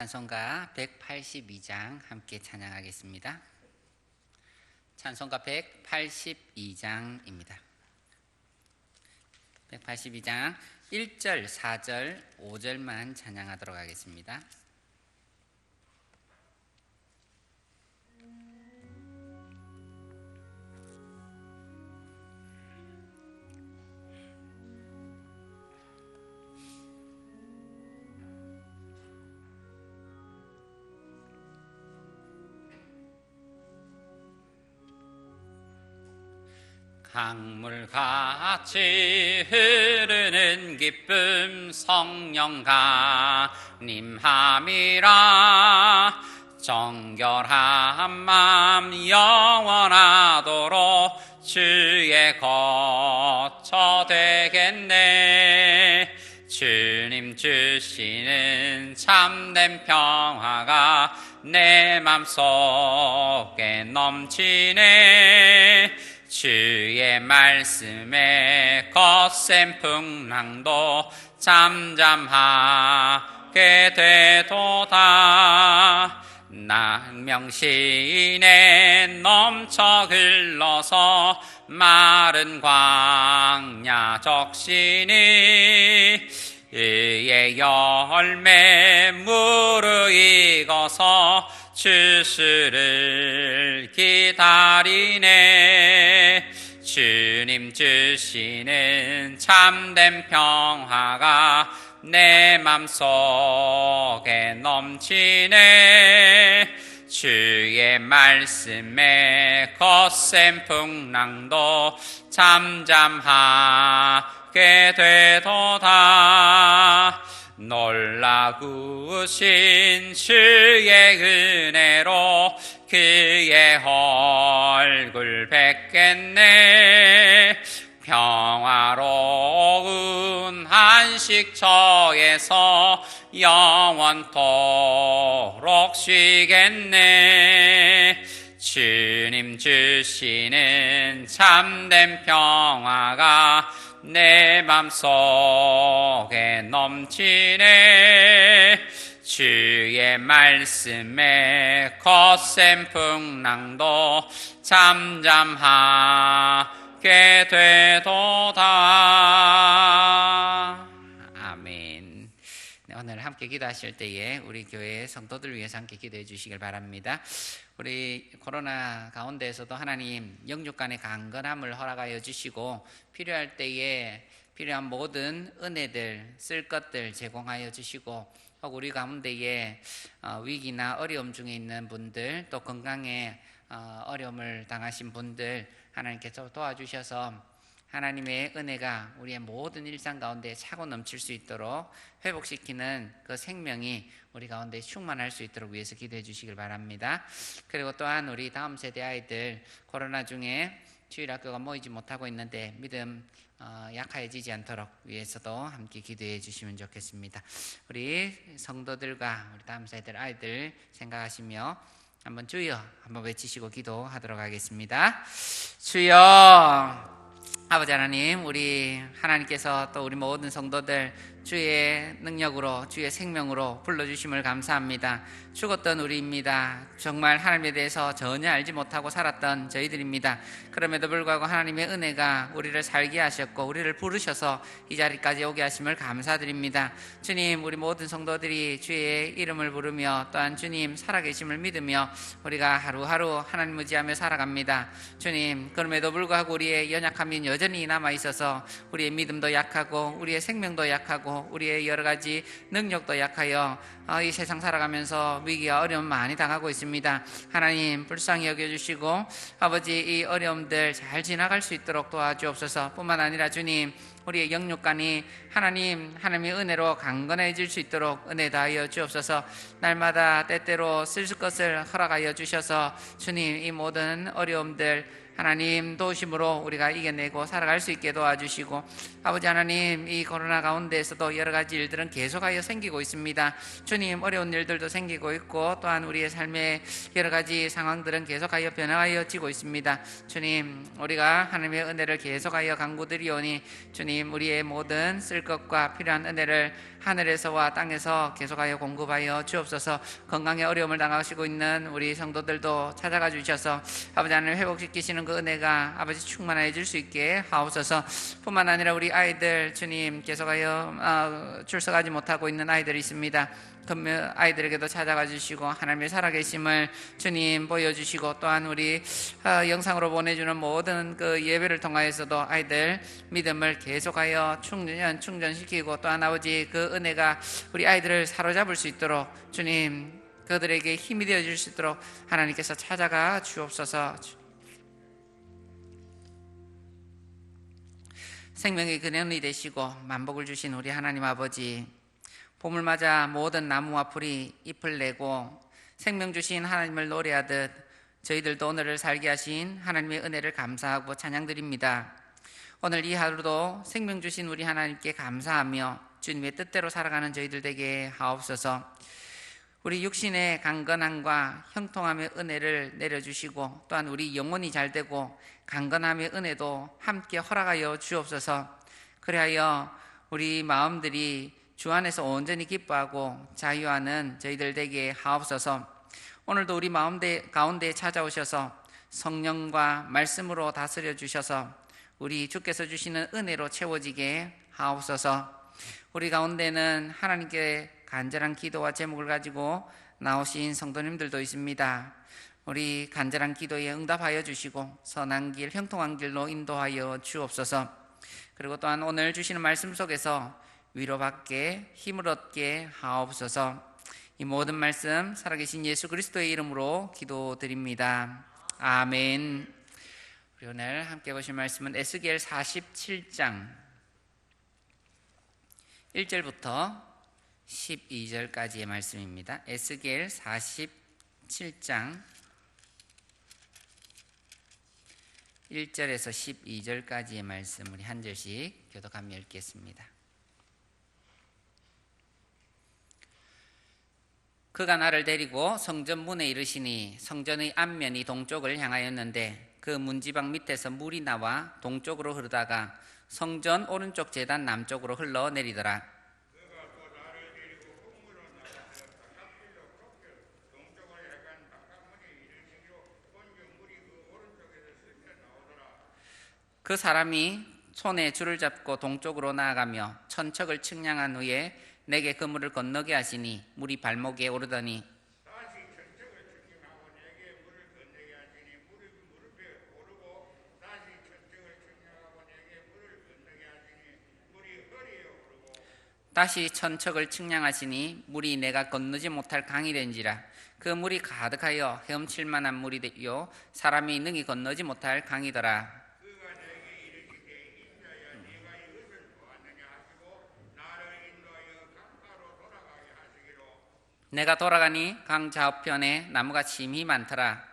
찬송가 182장 함께 찬양하겠습니다. 찬송가 182장입니다. 182장 1절, 4절, 5절만 찬양하도록 하겠습니다. 강물같이 흐르는 기쁨 성령가 님함이라. 정결한 맘 영원하도록 주의 거처 되겠네. 주님 주시는 참된 평화가 내 맘속에 넘치네 주의 말씀에 거센 풍랑도 잠잠하게 되도다. 난명시내 넘쳐 흘러서 마른 광야 적시니 의의 열매 무르익어서 주수를 기다리네 주님 주시는 참된 평화가 내 맘속에 넘치네. 주의 말씀에 거센 풍랑도 잠잠하게 되도다 놀라구신 주의 은혜로 그의 얼굴 뵙겠네. 평화로운 한식처에서 영원토록 쉬겠네. 주님 주시는 참된 평화가 내 맘속에 넘치네. 주의 말씀에 거센 풍랑도 잠잠하게 되도다. 아멘. 네, 오늘 함께 기도하실 때에 우리 교회 성도들 위해서 함께 기도해 주시길 바랍니다. 우리 코로나 가운데에서도 하나님 영육 간의 강건함을 허락하여 주시고 필요할 때에 필요한 모든 은혜들 쓸 것들 제공하여 주시고 혹 우리 가운데에 어, 위기나 어려움 중에 있는 분들 또 건강에 어, 어려움을 당하신 분들 하나님께서 도와주셔서 하나님의 은혜가 우리의 모든 일상 가운데 차고 넘칠 수 있도록 회복시키는 그 생명이 우리 가운데 충만할 수 있도록 위해서 기도해 주시길 바랍니다. 그리고 또한 우리 다음 세대 아이들 코로나 중에 주일 학교가 모이지 못하고 있는데 믿음 어, 약해지지 않도록 위해서도 함께 기도해 주시면 좋겠습니다. 우리 성도들과 우리 다음 세대 아이들 생각하시며 한번 주여 한번 외치시고 기도하도록 하겠습니다. 주여 아버지 하나님, 우리 하나님께서 또 우리 모든 성도들 주의 능력으로, 주의 생명으로 불러주심을 감사합니다. 죽었던 우리입니다. 정말 하나님에 대해서 전혀 알지 못하고 살았던 저희들입니다. 그럼에도 불구하고 하나님의 은혜가 우리를 살게 하셨고, 우리를 부르셔서 이 자리까지 오게 하심을 감사드립니다. 주님, 우리 모든 성도들이 주의 이름을 부르며 또한 주님 살아계심을 믿으며 우리가 하루하루 하나님 의지하며 살아갑니다. 주님, 그럼에도 불구하고 우리의 연약함이 여전히 남아 있어서 우리의 믿음도 약하고 우리의 생명도 약하고 우리의 여러 가지 능력도 약하여 어, 이 세상 살아가면서 위기와 어려움 많이 당하고 있습니다. 하나님 불쌍히 여겨주시고 아버지 이 어려움들 잘 지나갈 수 있도록 도와주옵소서. 뿐만 아니라 주님 우리의 영육간이 하나님 하나님의 은혜로 강건해질 수 있도록 은혜 다하여 주옵소서. 날마다 때때로 쓸 것을 허락하여 주셔서 주님 이 모든 어려움들 하나님 도우심으로 우리가 이겨내고 살아갈 수 있게 도와주시고 아버지 하나님 이 코로나 가운데에서도 여러 가지 일들은 계속하여 생기고 있습니다. 주님 어려운 일들도 생기고 있고 또한 우리의 삶의 여러 가지 상황들은 계속하여 변화하여 지고 있습니다. 주님 우리가 하나님의 은혜를 계속하여 강구드리오니 주님 우리의 모든 쓸 것과 필요한 은혜를 하늘에서와 땅에서 계속하여 공급하여 주옵소서 건강에 어려움을 당하시고 있는 우리 성도들도 찾아가 주셔서 아버지 하나님 회복시키시는 그 은혜가 아버지 충만해 질수 있게 하옵소서 뿐만 아니라 우리 아이들 주님 계속하여 어, 출석하지 못하고 있는 아이들이 있습니다 아이들에게도 찾아가 주시고 하나님의 살아계심을 주님 보여주시고 또한 우리 어, 영상으로 보내주는 모든 그 예배를 통하여서도 아이들 믿음을 계속하여 충전 충전시키고 또한 아버지 그 은혜가 우리 아이들을 사로잡을 수 있도록 주님 그들에게 힘이 되어 줄수 있도록 하나님께서 찾아가 주옵소서. 생명의 근원이 되시고 만복을 주신 우리 하나님 아버지 봄을 맞아 모든 나무와 풀이 잎을 내고 생명 주신 하나님을 노래하듯 저희들도 오늘을 살게 하신 하나님의 은혜를 감사하고 찬양드립니다. 오늘 이 하루도 생명 주신 우리 하나님께 감사하며 주님의 뜻대로 살아가는 저희들 되게 하옵소서. 우리 육신의 강건함과 형통함의 은혜를 내려주시고 또한 우리 영혼이 잘 되고 강건함의 은혜도 함께 허락하여 주옵소서. 그리하여 우리 마음들이 주 안에서 온전히 기뻐하고 자유하는 저희들 되게 하옵소서. 오늘도 우리 마음 가운데 찾아오셔서 성령과 말씀으로 다스려 주셔서 우리 주께서 주시는 은혜로 채워지게 하옵소서. 우리 가운데는 하나님께 간절한 기도와 제목을 가지고 나오신 성도님들도 있습니다. 우리 간절한 기도에 응답하여 주시고 선한 길, 형통한 길로 인도하여 주옵소서. 그리고 또한 오늘 주시는 말씀 속에서 위로받게 힘을 얻게 하옵소서. 이 모든 말씀 살아계신 예수 그리스도의 이름으로 기도드립니다. 아멘. 우리 오늘 함께 보실 말씀은 에스겔 47장 1절부터 12절까지의 말씀입니다. 에스겔 47장 1절에서 12절까지의 말씀 우리 한 절씩 교독하며 읽겠습니다. 그가 나를 데리고 성전 문에 이르시니 성전의 앞면이 동쪽을 향하였는데 그 문지방 밑에서 물이 나와 동쪽으로 흐르다가 성전 오른쪽 재단 남쪽으로 흘러 내리더라. 그 사람이 손에 줄을 잡고 동쪽으로 나아가며 천척을 측량한 후에 내게 그물을 건너게 하시니 물이 발목에 오르더니 다시 천척을 측량하시니 물이 내가 건너지 못할 강이 된지라. 그 물이 가득하여 헤엄칠 만한 물이 되요 사람이 능히 건너지 못할 강이더라 내가 돌아가니 강 좌우편에 나무가 심히 많더라.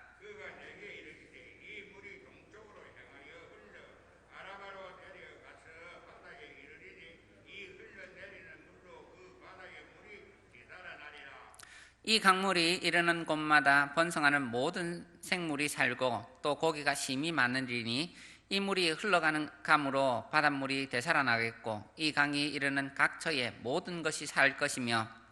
이 강물이 이르는 곳마다 번성하는 모든 생물이 살고 또 고기가 심히 많으리니 이 물이 흘러가는 감으로 바닷물이 되살아나겠고 이 강이 이르는 각처에 모든 것이 살 것이며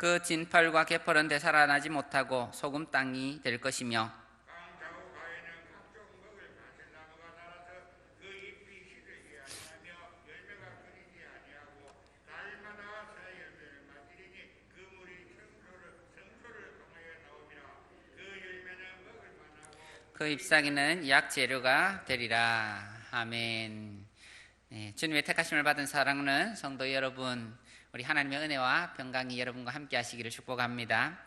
그 진펄과 개펄은 되살아나지 못하고 소금 땅이 될 것이며 그 잎사귀는 약 재료가 되리라. 아멘. 네, 주님의 택하심을 받은 사랑하는 성도 여러분, 우리 하나님의 은혜와 평강이 여러분과 함께 하시기를 축복합니다.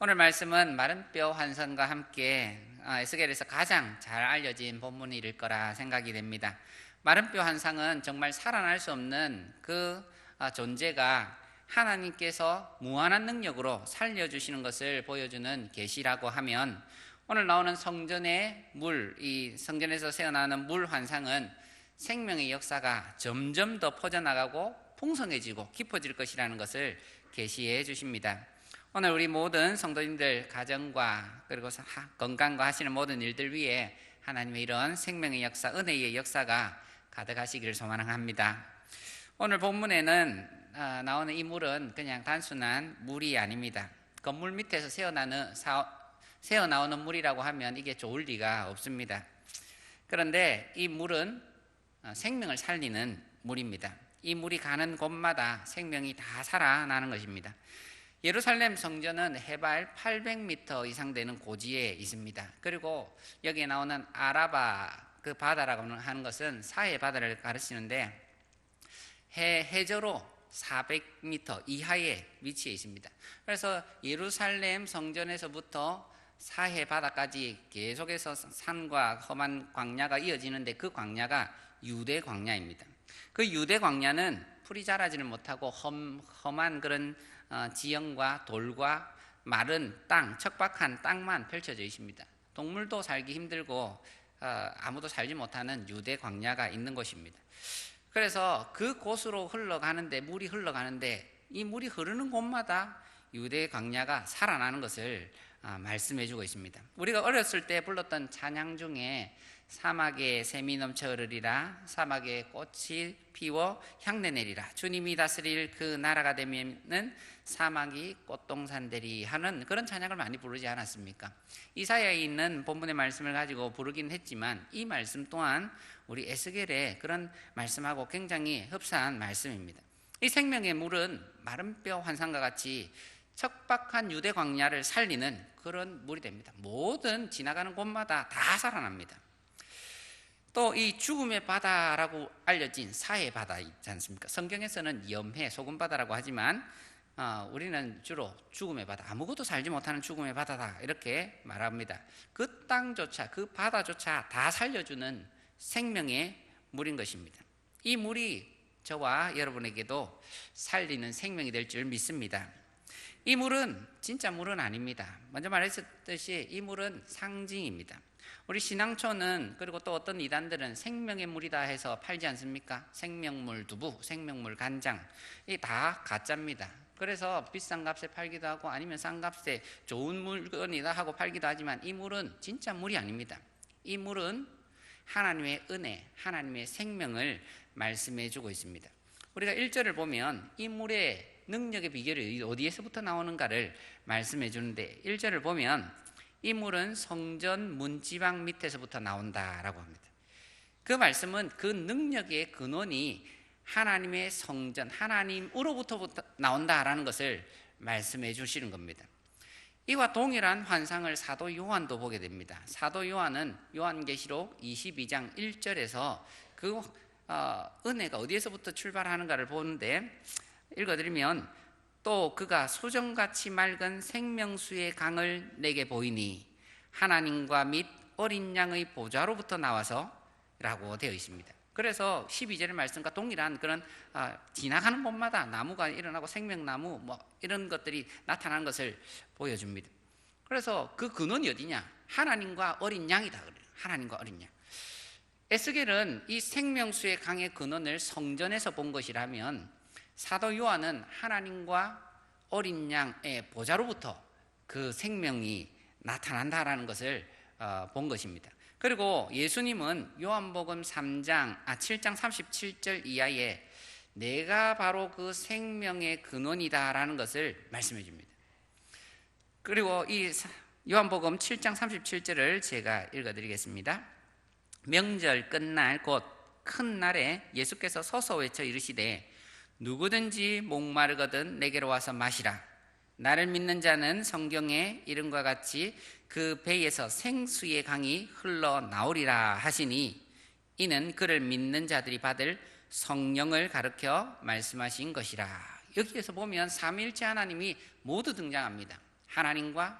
오늘 말씀은 마른 뼈 환선과 함께 아, 에스겔에서 가장 잘 알려진 본문일 거라 생각이 됩니다. 마른 뼈 환상은 정말 살아날 수 없는 그 아, 존재가 하나님께서 무한한 능력으로 살려주시는 것을 보여주는 계시라고 하면 오늘 나오는 성전의 물, 이 성전에서 새어나오는 물 환상은 생명의 역사가 점점 더 퍼져나가고 풍성해지고 깊어질 것이라는 것을 계시해 주십니다. 오늘 우리 모든 성도님들 가정과 그리고 건강과 하시는 모든 일들 위해 하나님의 이런 생명의 역사, 은혜의 역사가 가득하시기를 소망합니다. 오늘 본문에는 아, 나오는 이 물은 그냥 단순한 물이 아닙니다. 건물 밑에서 새어나는 새어 나오는 물이라고 하면 이게 좋을 리가 없습니다. 그런데 이 물은 어, 생명을 살리는 물입니다. 이 물이 가는 곳마다 생명이 다 살아나는 것입니다. 예루살렘 성전은 해발 800m 이상 되는 고지에 있습니다. 그리고 여기에 나오는 아라바 그 바다라고 하는 것은 사해 바다를 가르치는데 해 해저로 400m 이하에 위치해 있습니다. 그래서 예루살렘 성전에서부터 사해 바다까지 계속해서 산과 험한 광야가 이어지는데 그 광야가 유대 광야입니다. 그 유대 광야는 풀이 자라지를 못하고 험, 험한 그런 어, 지형과 돌과 마른 땅, 척박한 땅만 펼쳐져 있습니다. 동물도 살기 힘들고 어, 아무도 살지 못하는 유대 광야가 있는 곳입니다. 그래서 그 곳으로 흘러가는데 물이 흘러가는데 이 물이 흐르는 곳마다 유대 광야가 살아나는 것을 아, 말씀해 주고 있습니다. 우리가 어렸을 때 불렀던 찬양 중에 사막에 샘이 넘쳐 흐르리라 사막에 꽃이 피워 향내 내리라 주님이 다스릴 그 나라가 되면은 사막이 꽃동산 되리 하는 그런 찬양을 많이 부르지 않았습니까? 이사야에 있는 본문의 말씀을 가지고 부르긴 했지만 이 말씀 또한 우리 에스겔의 그런 말씀하고 굉장히 흡사한 말씀입니다. 이 생명의 물은 마른 뼈 환상과 같이 척박한 유대 광야를 살리는 그런 물이 됩니다. 모든 지나가는 곳마다 다 살아납니다. 또 이 죽음의 바다라고 알려진 사해 바다 있지 않습니까? 성경에서는 염해 소금 바다라고 하지만 어, 우리는 주로 죽음의 바다, 아무것도 살지 못하는 죽음의 바다다 이렇게 말합니다. 그 땅조차, 그 바다조차 다 살려주는 생명의 물인 것입니다. 이 물이 저와 여러분에게도 살리는 생명이 될 줄 믿습니다. 이 물은 진짜 물은 아닙니다. 먼저 말했듯이 이 물은 상징입니다. 우리 신앙초는 그리고 또 어떤 이단들은 생명의 물이다 해서 팔지 않습니까? 생명물 두부, 생명물 간장 이 다 가짜입니다. 그래서 비싼 값에 팔기도 하고 아니면 싼 값에 좋은 물건이다 하고 팔기도 하지만 이 물은 진짜 물이 아닙니다. 이 물은 하나님의 은혜, 하나님의 생명을 말씀해 주고 있습니다. 우리가 1절을 보면 이 물의 능력의 비결이 어디에서부터 나오는가를 말씀해 주는데 1절을 보면 이 물은 성전 문지방 밑에서부터 나온다라고 합니다. 그 말씀은 그 능력의 근원이 하나님의 성전, 하나님으로부터 나온다라는 것을 말씀해 주시는 겁니다. 이와 동일한 환상을 사도 요한도 보게 됩니다. 사도 요한은 요한계시록 22장 1절에서 그 어, 은혜가 어디에서부터 출발하는가를 보는데 읽어드리면 또 그가 소정같이 맑은 생명수의 강을 내게 보이니 하나님과 및 어린 양의 보좌로부터 나와서 라고 되어 있습니다. 그래서 12절의 말씀과 동일한 그런 아, 지나가는 곳마다 나무가 일어나고 생명나무 뭐 이런 것들이 나타나는 것을 보여줍니다. 그래서 그 근원이 어디냐? 하나님과 어린 양이다. 하나님과 어린 양. 에스겔은 이 생명수의 강의 근원을 성전에서 본 것이라면 사도 요한은 하나님과 어린 양의 보좌로부터 그 생명이 나타난다라는 것을 어, 본 것입니다. 그리고 예수님은 요한복음 3장 아 7장 37절 이하에 내가 바로 그 생명의 근원이다라는 것을 말씀해 줍니다. 그리고 이 요한복음 7장 37절을 제가 읽어 드리겠습니다. 명절 끝날 곧 큰 날에 예수께서 서서 외쳐 이르시되 누구든지 목마르거든 내게로 와서 마시라. 나를 믿는 자는 성경에 이름과 같이 그 배에서 생수의 강이 흘러나오리라 하시니 이는 그를 믿는 자들이 받을 성령을 가르켜 말씀하신 것이라. 여기에서 보면 삼일째 하나님이 모두 등장합니다. 하나님과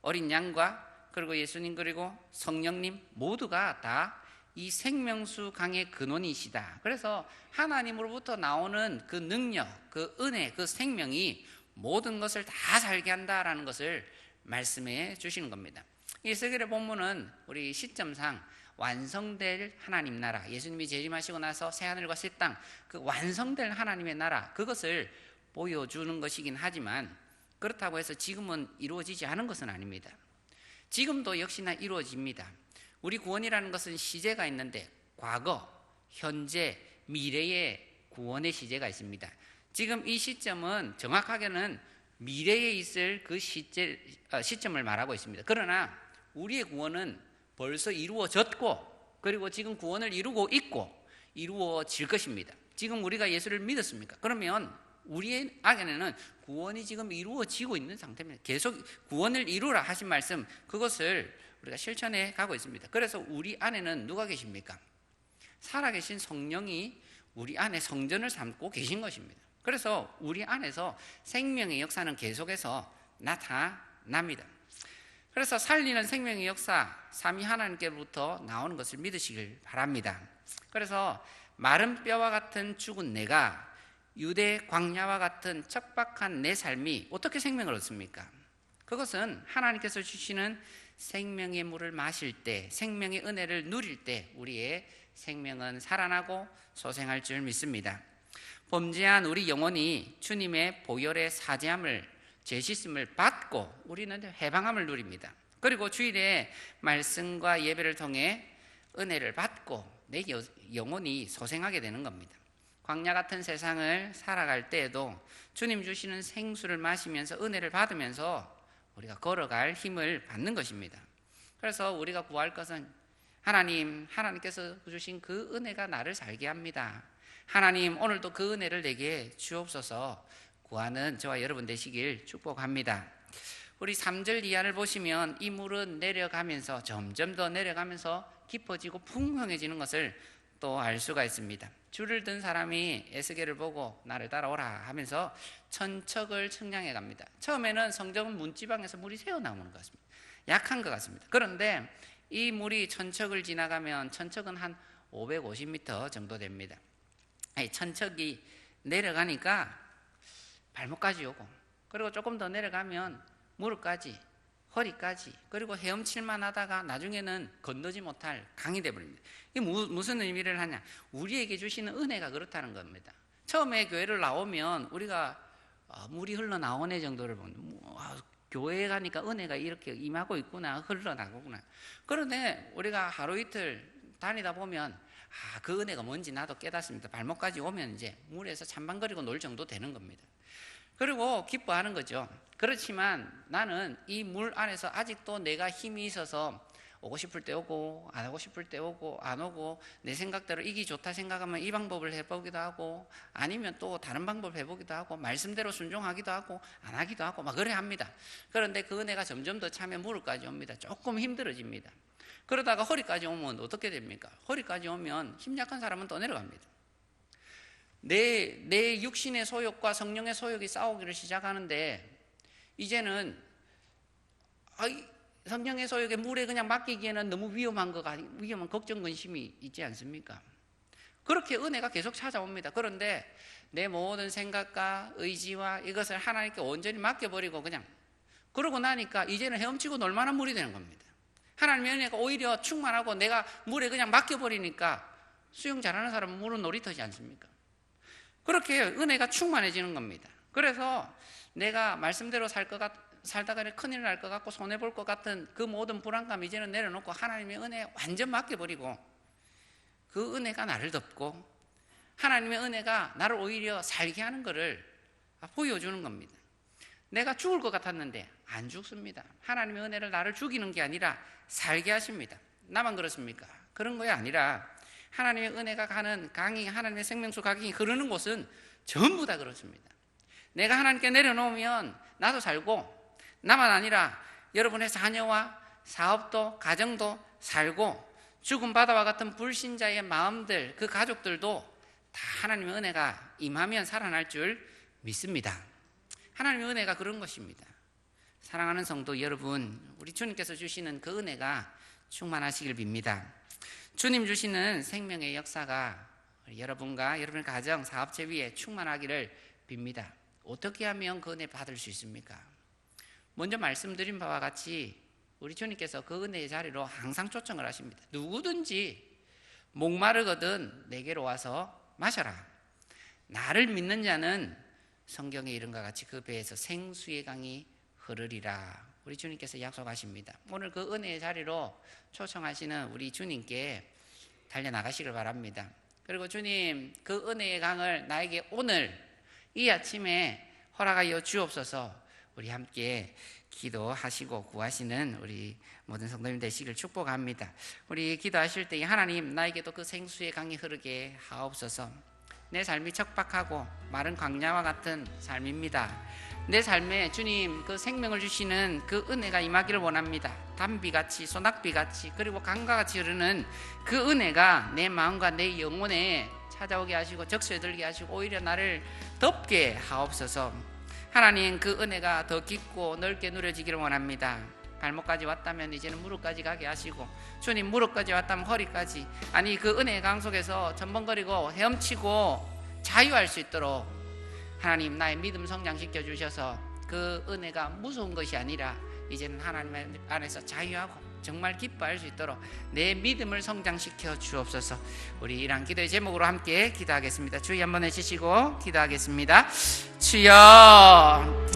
어린 양과 그리고 예수님 그리고 성령님 모두가 다 이 생명수 강의 근원이시다. 그래서 하나님으로부터 나오는 그 능력, 그 은혜, 그 생명이 모든 것을 다 살게 한다라는 것을 말씀해 주시는 겁니다. 이 세계의 본문은 우리 시점상 완성될 하나님 나라, 예수님이 재림하시고 나서 새 하늘과 새 땅, 그 완성될 하나님의 나라, 그것을 보여주는 것이긴 하지만 그렇다고 해서 지금은 이루어지지 않은 것은 아닙니다. 지금도 역시나 이루어집니다. 우리 구원이라는 것은 시제가 있는데 과거, 현재, 미래의 구원의 시제가 있습니다. 지금 이 시점은 정확하게는 미래에 있을 그 시제, 어, 시점을 말하고 있습니다. 그러나 우리의 구원은 벌써 이루어졌고 그리고 지금 구원을 이루고 있고 이루어질 것입니다. 지금 우리가 예수를 믿었습니까? 그러면 우리의 안에는 구원이 지금 이루어지고 있는 상태입니다. 계속 구원을 이루라 하신 말씀 그것을 우리가 실천해 가고 있습니다. 그래서 우리 안에는 누가 계십니까? 살아계신 성령이 우리 안에 성전을 삼고 계신 것입니다. 그래서 우리 안에서 생명의 역사는 계속해서 나타납니다. 그래서 살리는 생명의 역사, 삼위 하나님께로부터 나오는 것을 믿으시길 바랍니다. 그래서 마른 뼈와 같은 죽은 내가 유대 광야와 같은 척박한 내 삶이 어떻게 생명을 얻습니까? 그것은 하나님께서 주시는 생명의 물을 마실 때, 생명의 은혜를 누릴 때 우리의 생명은 살아나고 소생할 줄 믿습니다. 범죄한 우리 영혼이 주님의 보혈의 사죄함을 제시씀을 받고 우리는 해방함을 누립니다. 그리고 주일에 말씀과 예배를 통해 은혜를 받고 내 영혼이 소생하게 되는 겁니다. 광야 같은 세상을 살아갈 때에도 주님 주시는 생수를 마시면서 은혜를 받으면서 우리가 걸어갈 힘을 받는 것입니다. 그래서 우리가 구할 것은 하나님, 하나님께서 주신 그 은혜가 나를 살게 합니다. 하나님, 오늘도 그 은혜를 내게 주옵소서 구하는 저와 여러분 되시길 축복합니다. 우리 3절 이하를 보시면 이 물은 내려가면서 점점 더 내려가면서 깊어지고 풍성해지는 것을 또 알 수가 있습니다. 줄을 든 사람이 에스겔을 보고 나를 따라오라 하면서 천척을 측량해 갑니다. 처음에는 성전 문지방에서 물이 새어 나오는 것 같습니다. 약한 것 같습니다. 그런데 이 물이 천척을 지나가면 천척은 한 550m 정도 됩니다. 천척이 내려가니까 발목까지 오고 그리고 조금 더 내려가면 무릎까지 허리까지 그리고 헤엄칠만 하다가 나중에는 건너지 못할 강이 되버립니다. 이게 무슨 의미를 하냐? 우리에게 주시는 은혜가 그렇다는 겁니다. 처음에 교회를 나오면 우리가 아, 물이 흘러나오네 정도를 보는 뭐, 아, 교회에 가니까 은혜가 이렇게 임하고 있구나 흘러나오구나 그런데 우리가 하루 이틀 다니다 보면 아, 그 은혜가 뭔지 나도 깨닫습니다. 발목까지 오면 이제 물에서 찬방거리고 놀 정도 되는 겁니다. 그리고 기뻐하는 거죠. 그렇지만 나는 이 물 안에서 아직도 내가 힘이 있어서 오고 싶을 때 오고 안 오고 싶을 때 오고 안 오고 내 생각대로 이기 좋다 생각하면 이 방법을 해보기도 하고 아니면 또 다른 방법 해보기도 하고 말씀대로 순종하기도 하고 안 하기도 하고 막 그래 합니다. 그런데 그 은혜가 점점 더 차면 무릎까지 옵니다. 조금 힘들어집니다. 그러다가 허리까지 오면 어떻게 됩니까? 허리까지 오면 힘 약한 사람은 또 내려갑니다. 내, 내 육신의 소욕과 성령의 소욕이 싸우기를 시작하는데 이제는 아, 성령의 소욕에 물에 그냥 맡기기에는 너무 위험한 거 위험한 걱정 근심이 있지 않습니까? 그렇게 은혜가 계속 찾아옵니다. 그런데 내 모든 생각과 의지와 이것을 하나님께 온전히 맡겨버리고 그냥 그러고 나니까 이제는 헤엄치고 놀 만한 물이 되는 겁니다. 하나님의 은혜가 오히려 충만하고 내가 물에 그냥 맡겨버리니까 수영 잘하는 사람은 물은 놀이터지 않습니까? 그렇게 은혜가 충만해지는 겁니다. 그래서 내가 말씀대로 살 것 같, 살다가 큰일 날 것 같고 손해 볼 것 같은 그 모든 불안감 이제는 내려놓고 하나님의 은혜에 완전 맡겨버리고 그 은혜가 나를 덮고 하나님의 은혜가 나를 오히려 살게 하는 것을 보여주는 겁니다. 내가 죽을 것 같았는데 안 죽습니다. 하나님의 은혜를 나를 죽이는 게 아니라 살게 하십니다. 나만 그렇습니까? 그런 거이 아니라 하나님의 은혜가 가는 강이 하나님의 생명수 강이 흐르는 곳은 전부 다 그렇습니다. 내가 하나님께 내려놓으면 나도 살고 나만 아니라 여러분의 자녀와 사업도 가정도 살고 죽은 바다와 같은 불신자의 마음들 그 가족들도 다 하나님의 은혜가 임하면 살아날 줄 믿습니다. 하나님의 은혜가 그런 것입니다. 사랑하는 성도 여러분, 우리 주님께서 주시는 그 은혜가 충만하시길 빕니다. 주님 주시는 생명의 역사가 여러분과 여러분의 가정, 사업체 위에 충만하기를 빕니다. 어떻게 하면 그 은혜 받을 수 있습니까? 먼저 말씀드린 바와 같이 우리 주님께서 그 은혜의 자리로 항상 초청을 하십니다. 누구든지 목마르거든 내게로 와서 마셔라. 나를 믿는 자는 성경의 이름과 같이 그 배에서 생수의 강이 흐르리라. 우리 주님께서 약속하십니다. 오늘 그 은혜의 자리로 초청하시는 우리 주님께 달려나가시길 바랍니다. 그리고 주님 그 은혜의 강을 나에게 오늘 이 아침에 허락하여 주옵소서 우리 함께 기도하시고 구하시는 우리 모든 성도님 되시길 축복합니다. 우리 기도하실 때 하나님 나에게도 그 생수의 강이 흐르게 하옵소서. 내 삶이 척박하고 마른 광야와 같은 삶입니다. 내 삶에 주님 그 생명을 주시는 그 은혜가 임하기를 원합니다. 담비같이 소낙비같이 그리고 강과 같이 흐르는 그 은혜가 내 마음과 내 영혼에 찾아오게 하시고 적셔들게 하시고 오히려 나를 덮게 하옵소서. 하나님 그 은혜가 더 깊고 넓게 누려지기를 원합니다. 발목까지 왔다면 이제는 무릎까지 가게 하시고 주님 무릎까지 왔다면 허리까지 아니 그 은혜의 강 속에서 전번거리고 헤엄치고 자유할 수 있도록 하나님 나의 믿음 성장시켜 주셔서 그 은혜가 무서운 것이 아니라 이제는 하나님 안에서 자유하고 정말 기뻐할 수 있도록 내 믿음을 성장시켜 주옵소서. 우리 이런 기도의 제목으로 함께 기도하겠습니다. 주의 한번 해주시고 기도하겠습니다. 주여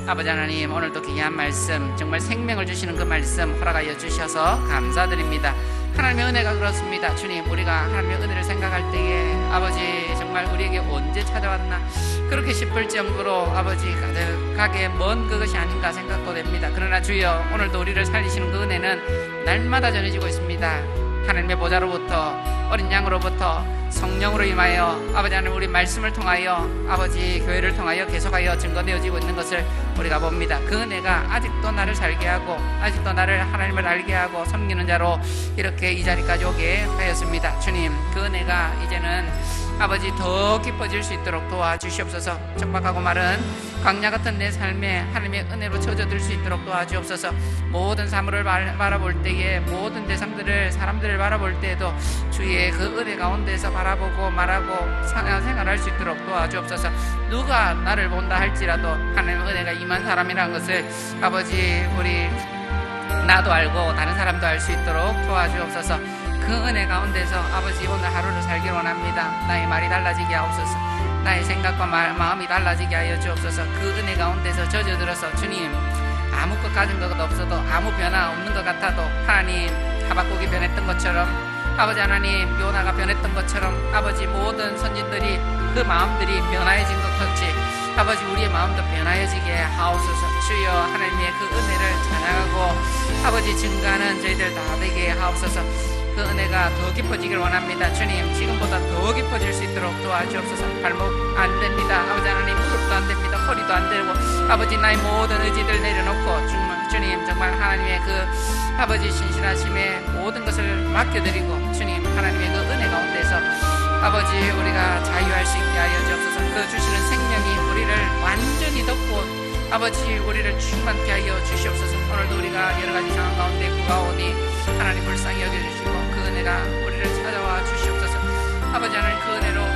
아버지 하나님 오늘도 귀한 말씀 정말 생명을 주시는 그 말씀 허락하여 주셔서 감사드립니다. 하나님의 은혜가 그렇습니다. 주님 우리가 하나님의 은혜를 생각할 때에 아버지 정말 우리에게 언제 찾아왔나 그렇게 싶을 정도로 아버지 가득하게 먼 그것이 아닌가 생각도 됩니다. 그러나 주여 오늘도 우리를 살리시는 그 은혜는 날마다 전해지고 있습니다. 하나님의 보좌로부터 어린 양으로부터 성령으로 임하여 아버지 하나님 우리 말씀을 통하여 아버지 교회를 통하여 계속하여 증거되어지고 있는 것을 우리가 봅니다. 그 은혜가 아직도 나를 살게 하고 아직도 나를 하나님을 알게 하고 섬기는 자로 이렇게 이 자리까지 오게 하였습니다. 주님 그 은혜가 이제는 아버지 더 깊어질 수 있도록 도와주시옵소서. 척박하고 마른 광야 같은 내 삶에 하나님의 은혜로 젖어들 수 있도록 도와주옵소서. 모든 사물을 바라볼 때에 모든 대상들을 사람들을 바라볼 때에도 주의 그 은혜 가운데서 바라보고 말하고 생활할 수 있도록 도와주옵소서. 누가 나를 본다 할지라도 하나님의 은혜가 임한 사람이라는 것을 아버지 우리 나도 알고 다른 사람도 알 수 있도록 도와주옵소서 그 은혜 가운데서 아버지 오늘 하루를 살길 원합니다. 나의 말이 달라지게 하옵소서. 나의 생각과 말, 마음이 달라지게 하여 주옵소서. 그 은혜 가운데서 젖어들어서 주님 아무 것 가진 것 없어도 아무 변화 없는 것 같아도 하나님 하박국이 변했던 것처럼 아버지 하나님 요나가 변했던 것처럼 아버지 모든 선진들이 그 마음들이 변화해진 것 같이 아버지 우리의 마음도 변화해지게 하옵소서. 주여 하나님의 그 은혜를 찬양하고 아버지 증가하는 저희들 다 되게 하옵소서 그 은혜가 더 깊어지길 원합니다. 주님 지금보다 더 깊어질 수 있도록 도와주옵소서. 발목 안 됩니다. 아버지 하나님 무릎도 안 됩니다. 허리도 안 되고 아버지 나의 모든 의지들 내려놓고 주님, 정말 하나님의 그 아버지 신실하심에 모든 것을 맡겨드리고 주님 하나님의 그 은혜 가운데서 아버지 우리가 자유할 수 있게 하여 주옵소서. 그 주시는 생명이 우리를 완전히 덮고 아버지 우리를 충만케 하여 주시옵소서. 오늘도 우리가 여러 가지 상황 가운데 구가오니 하나님 불쌍히 여겨주시고 그 은혜가 우리를 찾아와 주시옵소서. 아버지 하나님 그 은혜로